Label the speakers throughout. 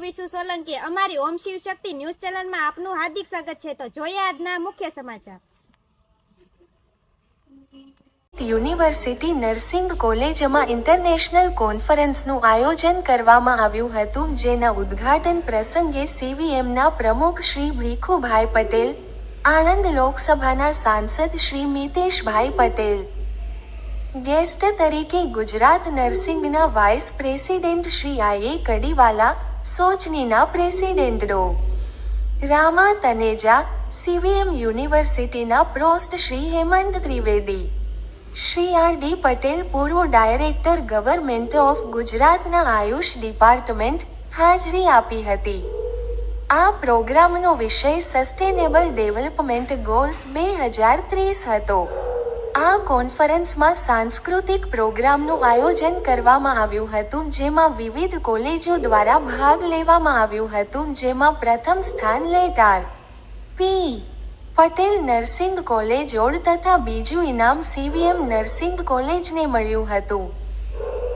Speaker 1: વિશુ સોલંકી. અમારી ઓમ શિવ શક્તિ ન્યૂઝ ચેનલમાં આપનું હાર્દિક સ્વાગત છે. તો જોઈએ આજના મુખ્ય સમાચાર.
Speaker 2: યુનિવર્સિટી નર્સિંગ કોલેજમાં ઇન્ટરનેશનલ કોન્ફરન્સનું આયોજન કરવામાં આવ્યું હતું, જેના ઉદ્ઘાટન પ્રસંગે સીવીએમના પ્રમુખ શ્રી ભીખુભાઈ પટેલ, આણંદ લોકસભાના સાંસદ શ્રી મિતેશભાઈ પટેલ ગેસ્ટ તરીકે Gujarat નર્સિંગના vice president Shri I A Kadiwala, સોચનીના president ડો. રામા તનેજા, સીવીએમ યુનિવર્સિટીના provost Shri Hemant Trivedi. Shri R D Patel પૂર્વ ડાયરેક્ટર ગવર્મેન્ટ ઓફ ગુજરાતના આયુષ ડિપાર્ટમેન્ટ હાજરી આપી હતી. આ પ્રોગ્રામનો વિષય સસ્ટેનેબલ ડેવલપમેન્ટ ગોલ્સ બે હજાર ત્રીસ હતો. આ કોન્ફરન્સમાં સાંસ્કૃતિક પ્રોગ્રામનું આયોજન કરવામાં આવ્યું હતું, જેમાં વિવિધ કોલેજો દ્વારા ભાગ લેવામાં આવ્યું હતું, જેમાં પ્રથમ સ્થાન લેટાર P. Patel nursing college Od તથા બીજું ઇનામ સીવીએમ નર્સિંગ કોલેજને મળ્યું હતું.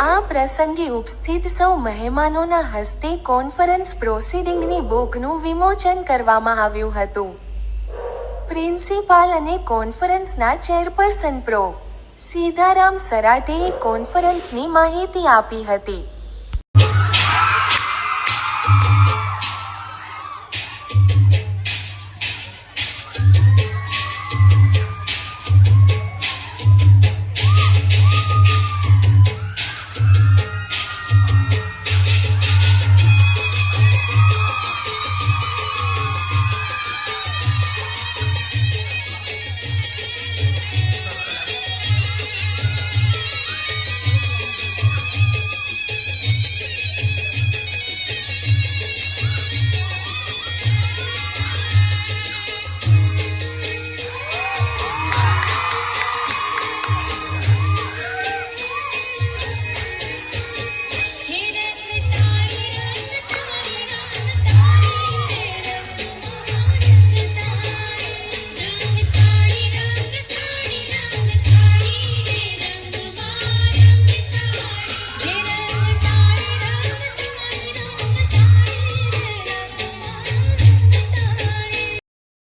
Speaker 2: આ પ્રસંગે ઉપસ્થિત સૌ મહેમાનોના હસ્તે કોન્ફરન્સ પ્રોસિડિંગની બુકનું વિમોચન કરવામાં આવ્યું હતું. પ્રિન્સિપાલ અને કોન્ફરન્સના ચેરપર્સન પ્રો. સીધારામ સરાટેએ કોન્ફરન્સની માહિતી આપી હતી.